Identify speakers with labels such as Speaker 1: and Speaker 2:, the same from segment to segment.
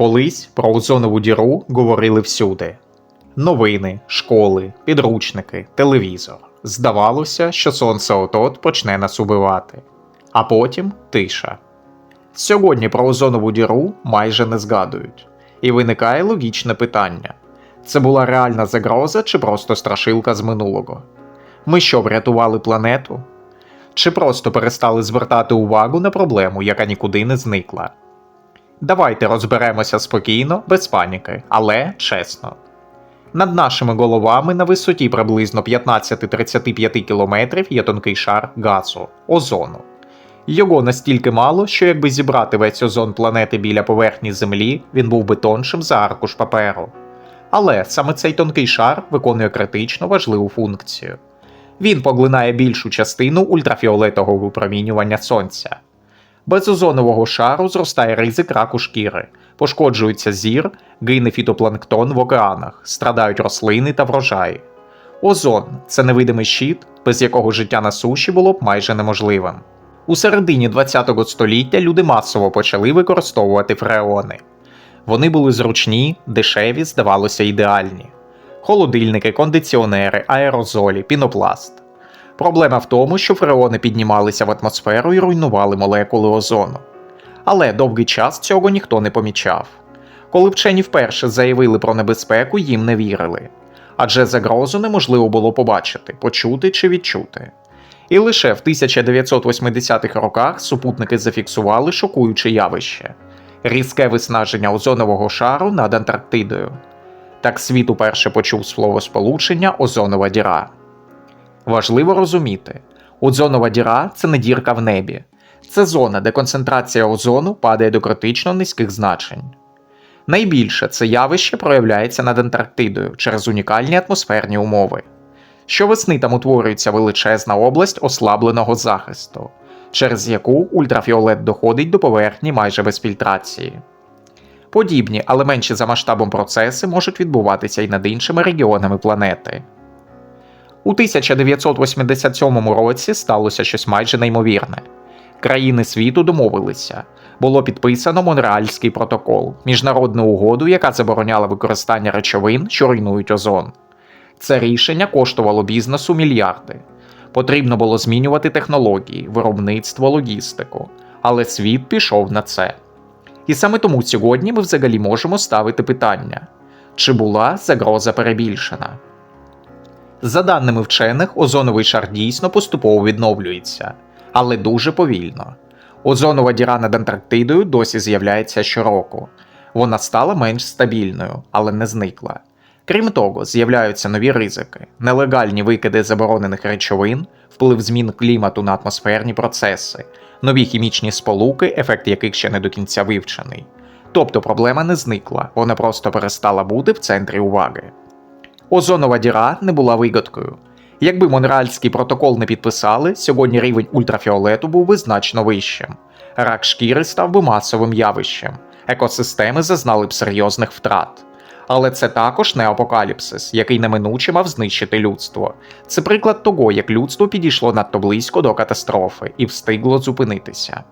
Speaker 1: Колись про озонову діру говорили всюди: новини, школи, підручники, телевізор. Здавалося, що сонце отот почне нас убивати. А потім тиша. Сьогодні про озонову діру майже не згадують. І виникає логічне питання: це була реальна загроза чи просто страшилка з минулого? Ми що, врятували планету? Чи просто перестали звертати увагу на проблему, яка нікуди не зникла? Давайте розберемося спокійно, без паніки, але чесно. Над нашими головами на висоті приблизно 15-35 кілометрів є тонкий шар газу озону. Його настільки мало, що якби зібрати весь озон планети біля поверхні Землі, він був би тоншим за аркуш паперу. Але саме цей тонкий шар виконує критично важливу функцію. Він поглинає більшу частину ультрафіолетового випромінювання сонця. Без озонового шару зростає ризик раку шкіри, пошкоджується зір, гине фітопланктон в океанах, страдають рослини та врожаї. Озон це невидимий щит, без якого життя на суші було б майже неможливим. У середині ХХ століття люди масово почали використовувати фреони. Вони були зручні, дешеві, здавалося, ідеальні. Холодильники, кондиціонери, аерозолі, пінопласт. Проблема в тому, що фреони піднімалися в атмосферу і руйнували молекули озону. Але довгий час цього ніхто не помічав. Коли вчені вперше заявили про небезпеку, їм не вірили. Адже загрозу неможливо було побачити, почути чи відчути. І лише в 1980-х роках супутники зафіксували шокуюче явище різке виснаження озонового шару над Антарктидою. Так світ уперше почув словосполучення озонова діра. Важливо розуміти, озонова діра це не дірка в небі, це зона, де концентрація озону падає до критично низьких значень. Найбільше це явище проявляється над Антарктидою через унікальні атмосферні умови. Щовесни там утворюється величезна область ослабленого захисту, через яку ультрафіолет доходить до поверхні майже без фільтрації. Подібні, але менші за масштабом процеси можуть відбуватися і над іншими регіонами планети. У 1987 році сталося щось майже неймовірне. Країни світу домовилися. Було підписано Монреальський протокол, міжнародну угоду, яка забороняла використання речовин, що руйнують озон. Це рішення коштувало бізнесу мільярди. Потрібно було змінювати технології, виробництво, логістику. Але світ пішов на це. І саме тому сьогодні ми взагалі можемо ставити питання: чи була загроза перебільшена? За даними вчених, озоновий шар дійсно поступово відновлюється, але дуже повільно. Озонова діра над Антарктидою досі з'являється щороку. Вона стала менш стабільною, але не зникла. Крім того, з'являються нові ризики, нелегальні викиди заборонених речовин, вплив змін клімату на атмосферні процеси, нові хімічні сполуки, ефект яких ще не до кінця вивчений. Тобто проблема не зникла, вона просто перестала бути в центрі уваги. Озонова діра не була вигадкою. Якби Монреальський протокол не підписали, сьогодні рівень ультрафіолету був би значно вищим. Рак шкіри став би масовим явищем, екосистеми зазнали б серйозних втрат. Але це також не апокаліпсис, який неминуче мав знищити людство. Це приклад того, як людство підійшло надто близько до катастрофи і встигло зупинитися.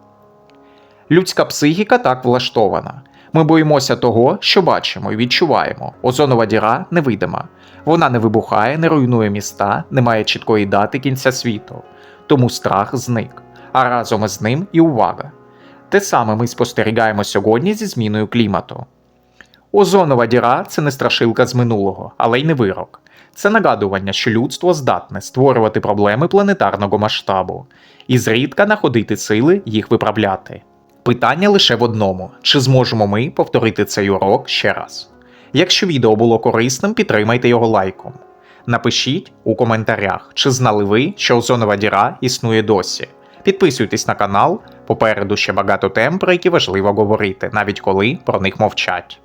Speaker 1: Людська психіка так влаштована. Ми боїмося того, що бачимо і відчуваємо. Озонова діра невидима. Вона не вибухає, не руйнує міста, не має чіткої дати кінця світу. Тому страх зник, а разом із ним і увага. Те саме ми спостерігаємо сьогодні зі зміною клімату. Озонова діра це не страшилка з минулого, але й не вирок. Це нагадування, що людство здатне створювати проблеми планетарного масштабу і зрідка находити сили їх виправляти. Питання лише в одному: чи зможемо ми повторити цей урок ще раз? Якщо відео було корисним, підтримайте його лайком. Напишіть у коментарях, чи знали ви, що озонова діра існує досі. Підписуйтесь на канал, попереду ще багато тем, про які важливо говорити, навіть коли про них мовчать.